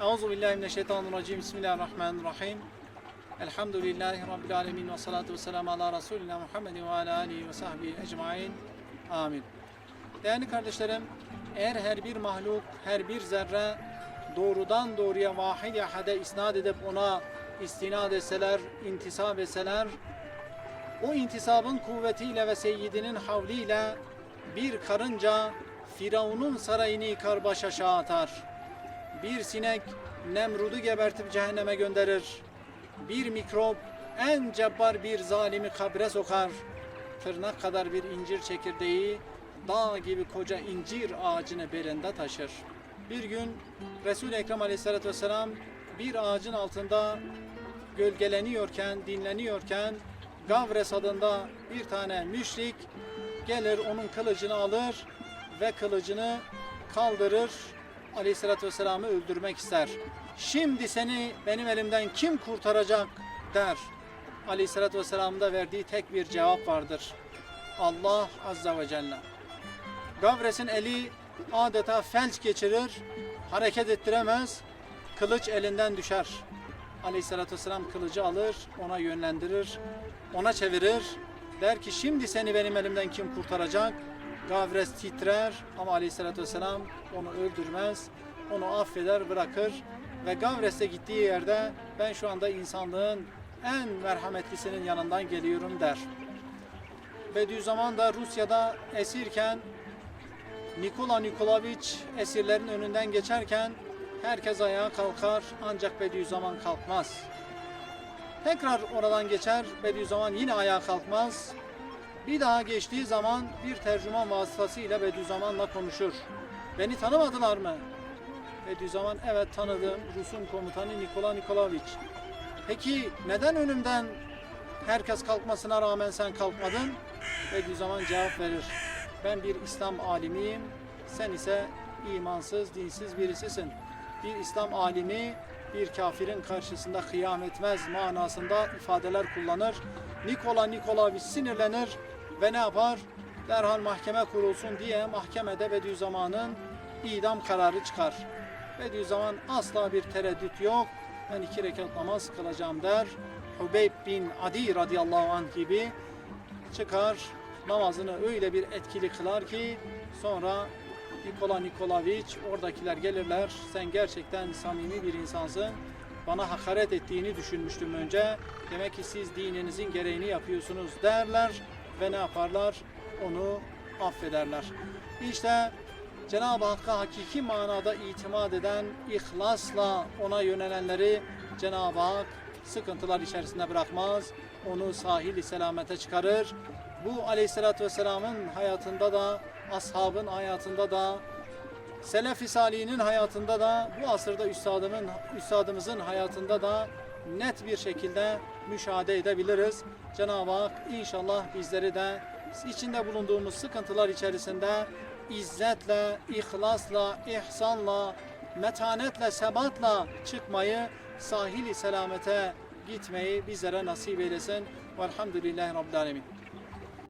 Euzu billahi mineşşeytanirracim. Bismillahirrahmanirrahim. Elhamdülillahi rabbil alamin ve salatu vesselam ala Resulina Muhammedin ve ala alihi ve sahbihi ecmaîn. Amin. Değerli kardeşlerim, eğer her bir mahluk, her bir zerre doğrudan doğruya vahid ahade isnat edip ona istinad etseler, intisap etseler, o intisabın kuvvetiyle ve seyyidinin havliyle bir karınca Firavun'un sarayını yıkar baş aşağı atar. Bir sinek Nemrud'u gebertip cehenneme gönderir. Bir mikrop en cebbar bir zalimi kabre sokar. Tırnak kadar bir incir çekirdeği dağ gibi koca incir ağacını belinde taşır. Bir gün Resul-i Ekrem Aleyhisselatü Vesselam bir ağacın altında gölgeleniyorken, dinleniyorken Gavres adında bir tane müşrik gelir onun kılıcını alır ve kılıcını kaldırır Aleyhisselatü Vesselam'ı öldürmek ister. Şimdi seni benim elimden kim kurtaracak der. Aleyhisselatü Vesselam'ın da verdiği tek bir cevap vardır. Allah Azza ve Celle. Gavres'in eli adeta felç geçirir, hareket ettiremez, kılıç elinden düşer. Aleyhisselatü Vesselam kılıcı alır, ona yönlendirir, ona çevirir. Der ki şimdi seni benim elimden kim kurtaracak? Gavres titrer ama Aleyhisselatü Vesselam onu öldürmez, onu affeder, bırakır. Ve Gavres'e gittiği yerde ben şu anda insanlığın en merhametlisinin yanından geliyorum der. Bediüzzaman da Rusya'da esirken Nikola Nikolaviç esirlerin önünden geçerken herkes ayağa kalkar ancak Bediüzzaman kalkmaz. Tekrar oradan geçer Bediüzzaman yine ayağa kalkmaz. Bir daha geçtiği zaman bir tercüman vasıtasıyla Bediüzzaman'la konuşur. Beni tanımadılar mı? Bediüzzaman evet tanıdım Rus'un komutanı Nikola Nikolaviç. Peki neden önümden herkes kalkmasına rağmen sen kalkmadın? Bediüzzaman cevap verir. Ben bir İslam alimiyim, sen ise imansız, dinsiz birisisin. Bir İslam alimi bir kafirin karşısında kıyam etmez manasında ifadeler kullanır. Nikola Nikolaviç sinirlenir ve ne yapar? Derhal mahkeme kurulsun diye mahkemede Bediüzzaman'ın idam kararı çıkar. Bediüzzaman asla bir tereddüt yok. Ben iki rekat namaz kılacağım der. Hubeyb bin Adi radıyallahu anh gibi çıkar namazını öyle bir etkili kılar ki sonra Nikola Nikolaviç oradakiler gelirler. Sen gerçekten samimi bir insansın. Bana hakaret ettiğini düşünmüştüm önce. Demek ki siz dininizin gereğini yapıyorsunuz derler ve ne yaparlar? Onu affederler. İşte Cenab-ı Hakk'a hakiki manada itimat eden, ihlasla ona yönelenleri Cenab-ı Hak sıkıntılar içerisinde bırakmaz. Onu sahil selamete çıkarır. Bu aleyhissalatü vesselamın hayatında da, ashabın hayatında da, Selef-i Salih'in hayatında da, bu asırda üstadımın, üstadımızın hayatında da net bir şekilde müşahede edebiliriz. Cenab-ı Hak inşallah bizleri de içinde bulunduğumuz sıkıntılar içerisinde izzetle, ihlasla, ihsanla, metanetle, sebatla çıkmayı, sahili selamete gitmeyi bizlere nasip eylesin. Velhamdülillahi Rabbil Alemin.